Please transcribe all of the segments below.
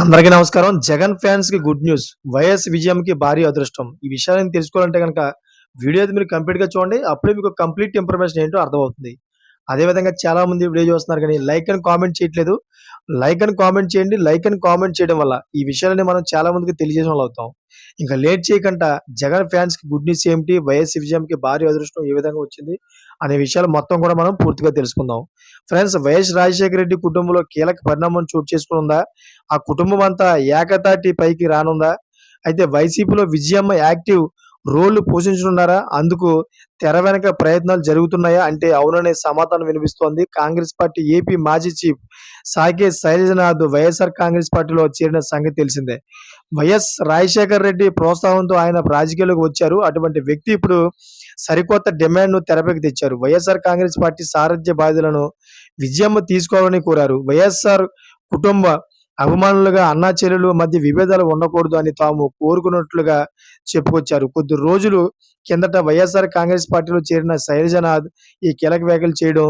అందరికీ నమస్కారం. జగన్ ఫ్యాన్స్కి గుడ్ న్యూస్. వైఎస్ విజయం కి భారీ అదృష్టం. ఈ విషయాన్ని తెలుసుకోవాలంటే కనుక వీడియో అయితే మీరు కంప్లీట్గా చూడండి. అప్పుడే మీకు కంప్లీట్ ఇన్ఫర్మేషన్ ఏంటో అర్థమవుతుంది. అదే విధంగా చాలా మంది వీడియో చూస్తున్నారు కానీ లైక్ అని కామెంట్ చేయట్లేదు. లైక్ అని కామెంట్ చేయండి. లైక్ అని కామెంట్ చేయడం వల్ల ఈ విషయాలని మనం చాలా మందికి తెలియజేసిన వాళ్ళు అవుతాం. ఇంకా లేట్ చేయకుండా జగన్ ఫ్యాన్స్కి గుడ్ న్యూస్ ఏమిటి? వైఎస్ విజయం కి భారీ అదృష్టం ఏ విధంగా వచ్చింది? అనే విషయాలు మొత్తం కూడా మనం పూర్తిగా తెలుసుకుందాం. ఫ్రెండ్స్ వైఎస్ రాజశేఖర రెడ్డి కుటుంబంలో కీలక పరిణామం చోటు చేసుకుందా ఆ కుటుంబం అంతా ఏకతాటి పైకి రానుందా? అయితే వైసీపీలో విజయమ్మ యాక్టివ్ రోళ్ళు పోషించనున్నారా? అందుకు తెర వెనక ప్రయత్నాలు జరుగుతున్నాయా? అంటే అవుననే సమాధానం వినిపిస్తోంది. కాంగ్రెస్ పార్టీ ఏపీ మాజీ chief Sake Sailajanath YSR Congress పార్టీలో చేరిన సంగతి తెలిసిందే. వైఎస్ రాజశేఖర్ రెడ్డి ప్రోత్సాహంతో ఆయన రాజకీయాలకు వచ్చారు. అటువంటి వ్యక్తి ఇప్పుడు సరికొత్త డిమాండ్ను తెరపైకి తెచ్చారు. వైఎస్ఆర్ కాంగ్రెస్ పార్టీ సారథ్య బాధ్యులను విజయమ్మ తీసుకోవాలని కోరారు. వైఎస్ఆర్ కుటుంబ అభిమానులుగా అన్నా చెల్లెలు మధ్య విభేదాలు ఉండకూడదు అని తాము కోరుకున్నట్లుగా చెప్పుకొచ్చారు. కొద్ది రోజులు కిందట వైఎస్ఆర్ కాంగ్రెస్ పార్టీలో చేరిన శైలజనాథ్ ఈ కీలక వ్యాఖ్యలు చేయడం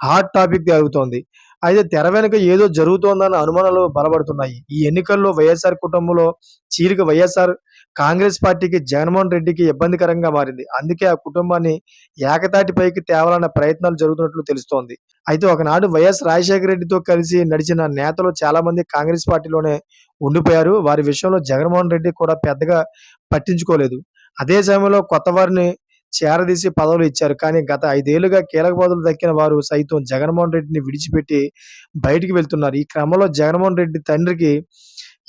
హాట్ టాపిక్ జరుగుతోంది అయితే తెర వెనుక ఏదో జరుగుతోందన్న అనుమానాలు బలపడుతున్నాయి. ఈ ఎన్నికల్లో వైఎస్ఆర్ కుటుంబంలో చీలిక వైఎస్ఆర్ కాంగ్రెస్ పార్టీకి జగన్మోహన్ రెడ్డికి ఇబ్బందికరంగా మారింది. అందుకే ఆ కుటుంబాన్ని ఏకతాటిపైకి తేవాలన్న ప్రయత్నాలు జరుగుతున్నట్లు తెలుస్తోంది. అయితే ఒకనాడు వైఎస్ రాజశేఖర రెడ్డితో కలిసి నడిచిన నేతలు చాలా మంది కాంగ్రెస్ పార్టీలోనే ఉండిపోయారు. వారి విషయంలో జగన్మోహన్ రెడ్డి కూడా పెద్దగా పట్టించుకోలేదు. అదే సమయంలో కొత్త వారిని చేరదీసి పదవులు ఇచ్చారు. కానీ గత ఐదేళ్ళుగా కీలక పదవులు దక్కిన వారు సైతం జగన్మోహన్ రెడ్డిని విడిచిపెట్టి బయటికి వెళ్తున్నారు. ఈ క్రమంలో జగన్మోహన్ రెడ్డి తండ్రికి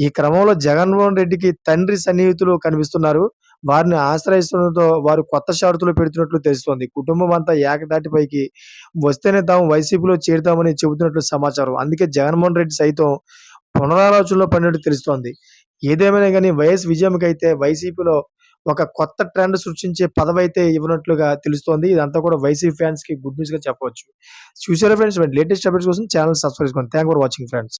ఈ క్రమంలో జగన్మోహన్ రెడ్డికి తండ్రి సన్నిహితులు కనిపిస్తున్నారు. వారిని ఆశ్రయిస్తుండటంతో వారు కొత్త షరతులు పెడుతున్నట్లు తెలుస్తోంది. కుటుంబం అంతా ఏకదాటిపైకి వస్తేనే తాము వైసీపీలో చేరుతామని చెబుతున్నట్లు సమాచారం. అందుకే జగన్మోహన్ రెడ్డి సైతం పునరాలోచనలో పడినట్టు తెలుస్తోంది. ఏదేమైనా కానీ వైఎస్ విజయంకైతే వైసీపీలో ఒక కొత్త ట్రెండ్ సృష్టించే పదవి అయితే ఇవ్వనట్లుగా తెలుస్తోంది. ఇదంతా కూడా వైసీపీ ఫ్యాన్స్కి గుడ్ న్యూస్గా చెప్పవచ్చు. చూసారా ఫ్రెండ్స్? లేటెస్ట్ అప్డేట్స్ కోసం ఛానల్ సబ్స్క్రైబ్ చేసుకోండి. Thank for watching friends.